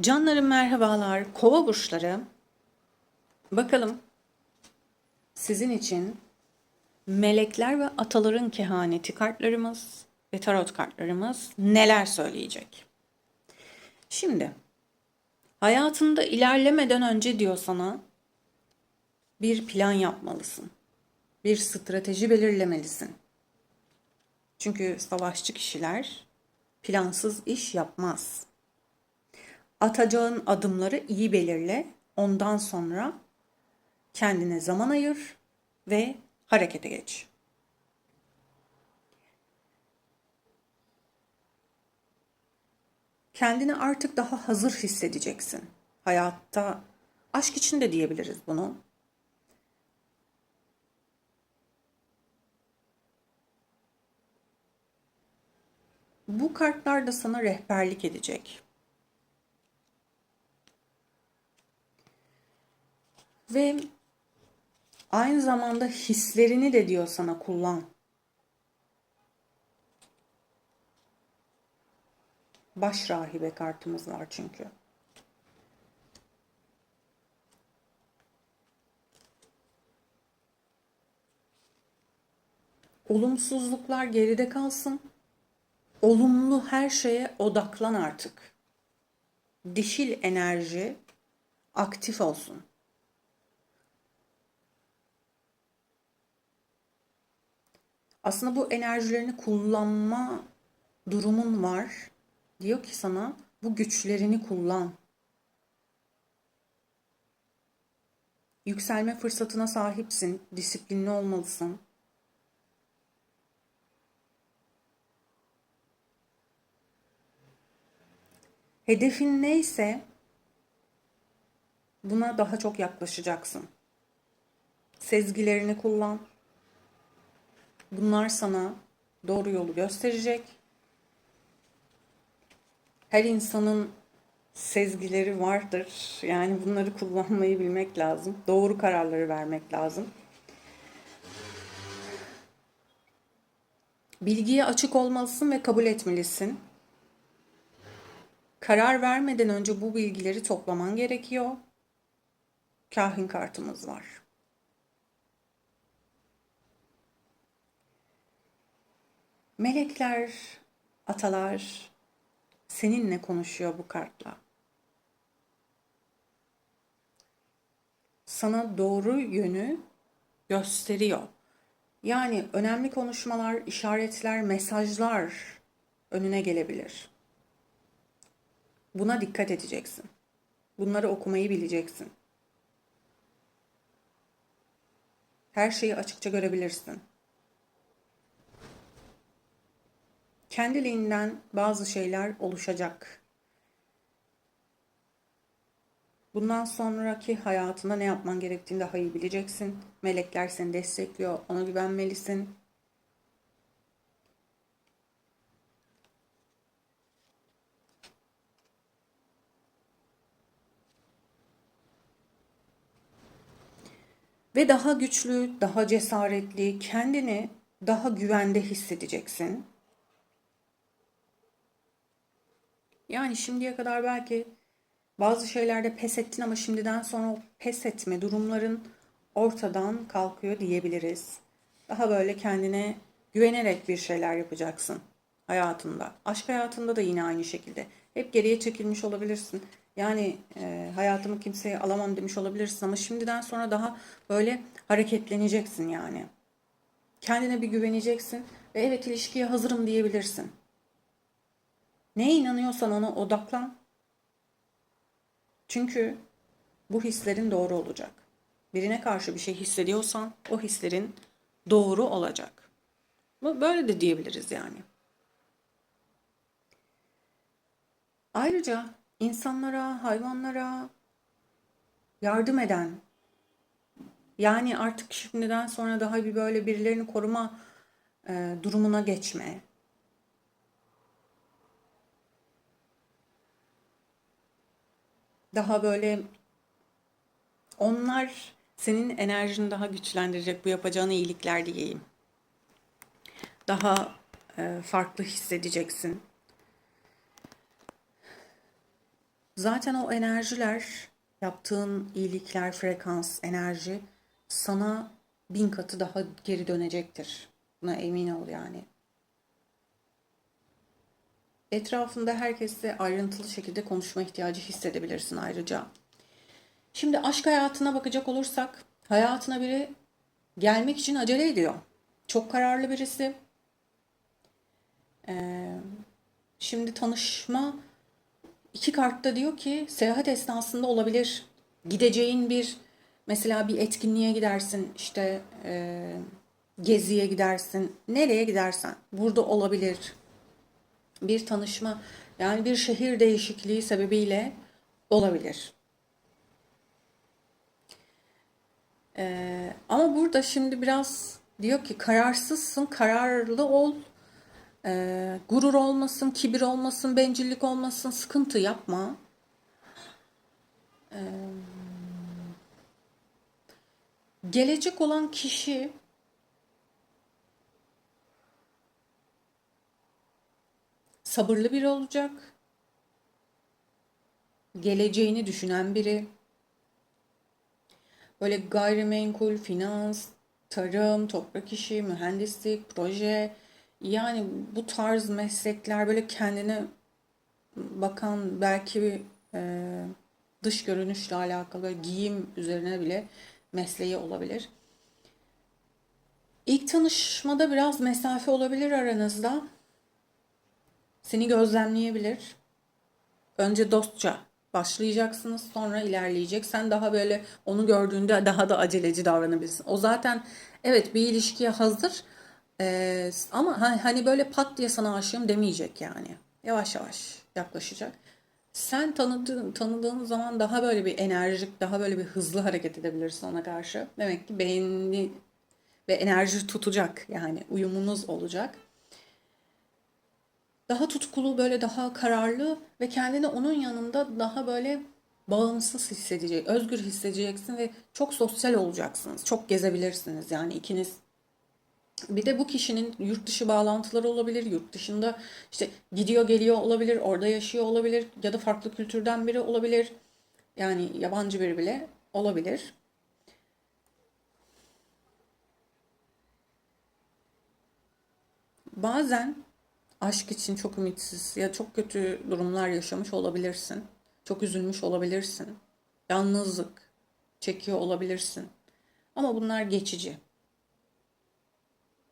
Canlarım merhabalar. Kova burçları. Bakalım sizin için melekler ve ataların kehaneti kartlarımız ve tarot kartlarımız neler söyleyecek? Şimdi hayatında ilerlemeden önce diyor sana bir plan yapmalısın. Bir strateji belirlemelisin. Çünkü savaşçı kişiler plansız iş yapmaz. Atacağın adımları iyi belirle. Ondan sonra kendine zaman ayır ve harekete geç. Kendini artık daha hazır hissedeceksin. Hayatta aşk için de diyebiliriz bunu. Bu kartlar da sana rehberlik edecek. Ve aynı zamanda hislerini de diyor sana kullan. Baş rahibe kartımız var çünkü. Olumsuzluklar geride kalsın. Olumlu her şeye odaklan artık. Dişil enerji aktif olsun. Aslında bu enerjilerini kullanma durumun var. Diyor ki sana bu güçlerini kullan. Yükselme fırsatına sahipsin. Disiplinli olmalısın. Hedefin neyse buna daha çok yaklaşacaksın. Sezgilerini kullan. Bunlar sana doğru yolu gösterecek. Her insanın sezgileri vardır. Yani bunları kullanmayı bilmek lazım. Doğru kararları vermek lazım. Bilgiye açık olmalısın ve kabul etmelisin. Karar vermeden önce bu bilgileri toplaman gerekiyor. Kahin kartımız var. Melekler, atalar seninle konuşuyor bu kartla. Sana doğru yönü gösteriyor. Yani önemli konuşmalar, işaretler, mesajlar önüne gelebilir. Buna dikkat edeceksin. Bunları okumayı bileceksin. Her şeyi açıkça görebilirsin. Kendiliğinden bazı şeyler oluşacak. Bundan sonraki hayatında ne yapman gerektiğini daha iyi bileceksin. Melekler seni destekliyor, ona güvenmelisin. Ve daha güçlü, daha cesaretli, kendini daha güvende hissedeceksin. Yani şimdiye kadar belki bazı şeylerde pes ettin ama şimdiden sonra o pes etme durumların ortadan kalkıyor diyebiliriz. Daha böyle kendine güvenerek bir şeyler yapacaksın hayatında. Aşk hayatında da yine aynı şekilde. Hep geriye çekilmiş olabilirsin. Yani e, hayatımı kimseye alamam demiş olabilirsin ama şimdiden sonra daha böyle hareketleneceksin yani. Kendine bir güveneceksin ve evet ilişkiye hazırım diyebilirsin. Neye inanıyorsan ona odaklan. Çünkü bu hislerin doğru olacak. Birine karşı bir şey hissediyorsan o hislerin doğru olacak. Böyle de diyebiliriz yani. Ayrıca insanlara, hayvanlara yardım eden, yani artık şimdiden sonra daha bir böyle birilerini koruma e, durumuna geçme, daha böyle onlar senin enerjini daha güçlendirecek bu yapacağın iyilikler diyeyim. Daha e, farklı hissedeceksin. Zaten o enerjiler, yaptığın iyilikler, frekans, enerji sana bin katı daha geri dönecektir. Buna emin ol yani. Etrafında herkesle ayrıntılı şekilde konuşma ihtiyacı hissedebilirsin ayrıca. Şimdi aşk hayatına bakacak olursak, hayatına biri gelmek için acele ediyor. Çok kararlı birisi. Ee, şimdi tanışma iki kartta diyor ki seyahat esnasında olabilir. Gideceğin bir mesela bir etkinliğe gidersin işte e, geziye gidersin nereye gidersen burada olabilir. Bir tanışma yani bir şehir değişikliği sebebiyle olabilir. Ee, ama burada şimdi biraz diyor ki kararsızsın, kararlı ol. Ee, gurur olmasın, kibir olmasın, bencillik olmasın, sıkıntı yapma. Ee, gelecek olan kişi sabırlı biri olacak. Geleceğini düşünen biri. Böyle gayrimenkul, finans, tarım, toprak işi, mühendislik, proje yani bu tarz meslekler böyle kendine bakan belki e, dış görünüşle alakalı giyim üzerine bile mesleği olabilir. İlk tanışmada biraz mesafe olabilir aranızda. Seni gözlemleyebilir. Önce dostça başlayacaksınız sonra ilerleyecek. Sen daha böyle onu gördüğünde daha da aceleci davranabilirsin. O zaten evet bir ilişkiye hazır ee, ama hani böyle pat diye sana aşığım demeyecek yani. Yavaş yavaş yaklaşacak. Sen tanıdığın, tanıdığın zaman daha böyle bir enerjik, daha böyle bir hızlı hareket edebilirsin ona karşı. Demek ki beynini ve enerji tutacak yani uyumunuz olacak daha tutkulu, böyle daha kararlı ve kendini onun yanında daha böyle bağımsız hissedecek, özgür hissedeceksin ve çok sosyal olacaksınız. Çok gezebilirsiniz yani ikiniz. Bir de bu kişinin yurt dışı bağlantıları olabilir, yurt dışında işte gidiyor geliyor olabilir, orada yaşıyor olabilir ya da farklı kültürden biri olabilir. Yani yabancı biri bile olabilir. Bazen aşk için çok ümitsiz ya çok kötü durumlar yaşamış olabilirsin. Çok üzülmüş olabilirsin. Yalnızlık çekiyor olabilirsin. Ama bunlar geçici.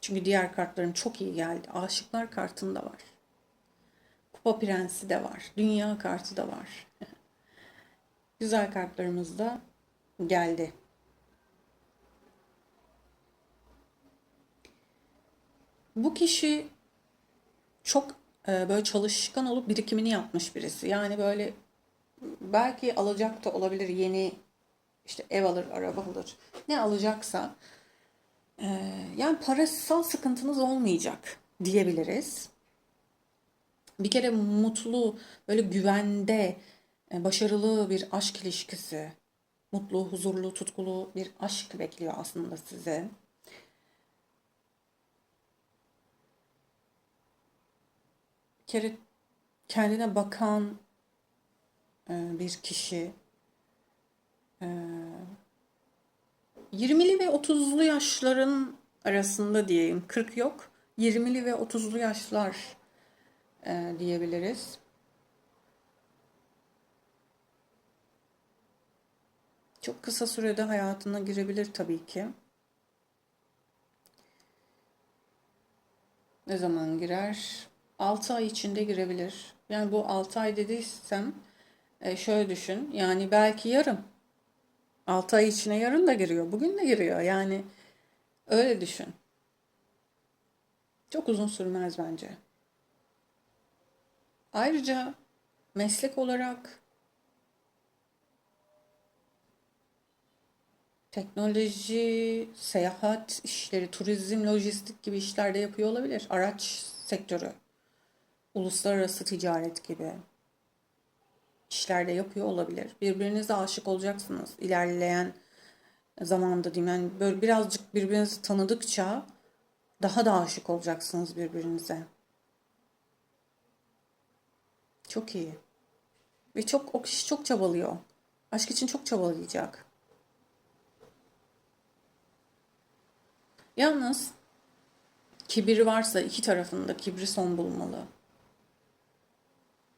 Çünkü diğer kartların çok iyi geldi. Aşıklar kartında var. Kupa Prensi de var. Dünya kartı da var. Güzel kartlarımız da geldi. Bu kişi çok e, böyle çalışkan olup birikimini yapmış birisi. Yani böyle belki alacak da olabilir yeni işte ev alır, araba alır. Ne alacaksa e, yani parasal sıkıntınız olmayacak diyebiliriz. Bir kere mutlu, böyle güvende, e, başarılı bir aşk ilişkisi, mutlu, huzurlu, tutkulu bir aşk bekliyor aslında size. Kere kendine bakan e, bir kişi 20'li e, ve 30'lu yaşların arasında diyeyim. 40 yok. 20'li ve 30'lu yaşlar e, diyebiliriz. Çok kısa sürede hayatına girebilir tabii ki. Ne zaman girer? 6 ay içinde girebilir. Yani bu 6 ay dediysem e, şöyle düşün. Yani belki yarın. 6 ay içine yarın da giriyor. Bugün de giriyor. Yani öyle düşün. Çok uzun sürmez bence. Ayrıca meslek olarak teknoloji, seyahat işleri, turizm, lojistik gibi işlerde yapıyor olabilir. Araç sektörü uluslararası ticaret gibi işlerde yapıyor olabilir. Birbirinize aşık olacaksınız ilerleyen zamanda diyeyim. Yani böyle birazcık birbirinizi tanıdıkça daha da aşık olacaksınız birbirinize. Çok iyi. Ve çok o kişi çok çabalıyor. Aşk için çok çabalayacak. Yalnız kibir varsa iki tarafında kibri son bulmalı.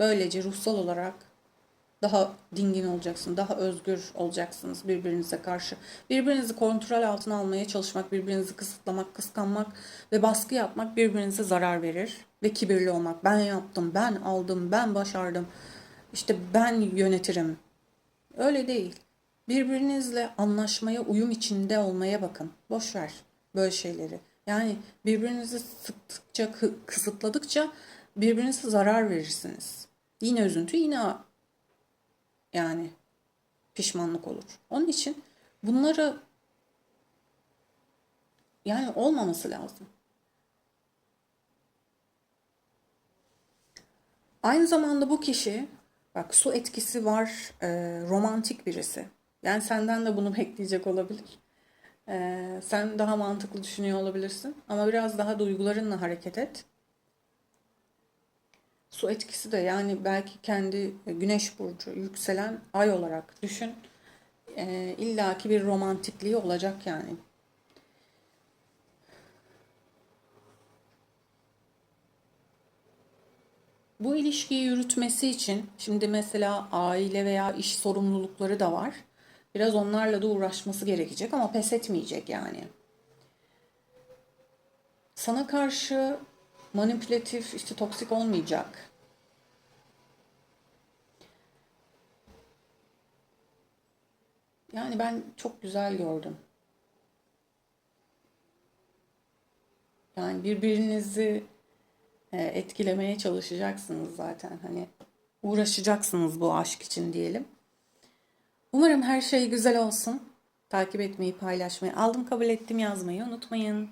Böylece ruhsal olarak daha dingin olacaksın, daha özgür olacaksınız birbirinize karşı. Birbirinizi kontrol altına almaya çalışmak, birbirinizi kısıtlamak, kıskanmak ve baskı yapmak birbirinize zarar verir. Ve kibirli olmak, ben yaptım, ben aldım, ben başardım, işte ben yönetirim. Öyle değil. Birbirinizle anlaşmaya, uyum içinde olmaya bakın. Boş ver böyle şeyleri. Yani birbirinizi sıktıkça, kı- kısıtladıkça birbirinize zarar verirsiniz. Yine üzüntü, yine yani pişmanlık olur. Onun için bunları yani olmaması lazım. Aynı zamanda bu kişi bak su etkisi var, e, romantik birisi. Yani senden de bunu bekleyecek olabilir. E, sen daha mantıklı düşünüyor olabilirsin ama biraz daha duygularınla hareket et. Su etkisi de yani belki kendi güneş burcu, yükselen ay olarak düşün. E, illaki bir romantikliği olacak yani. Bu ilişkiyi yürütmesi için şimdi mesela aile veya iş sorumlulukları da var. Biraz onlarla da uğraşması gerekecek ama pes etmeyecek yani. Sana karşı manipülatif, işte toksik olmayacak. Yani ben çok güzel gördüm. Yani birbirinizi e, etkilemeye çalışacaksınız zaten. Hani uğraşacaksınız bu aşk için diyelim. Umarım her şey güzel olsun. Takip etmeyi, paylaşmayı, aldım kabul ettim yazmayı unutmayın.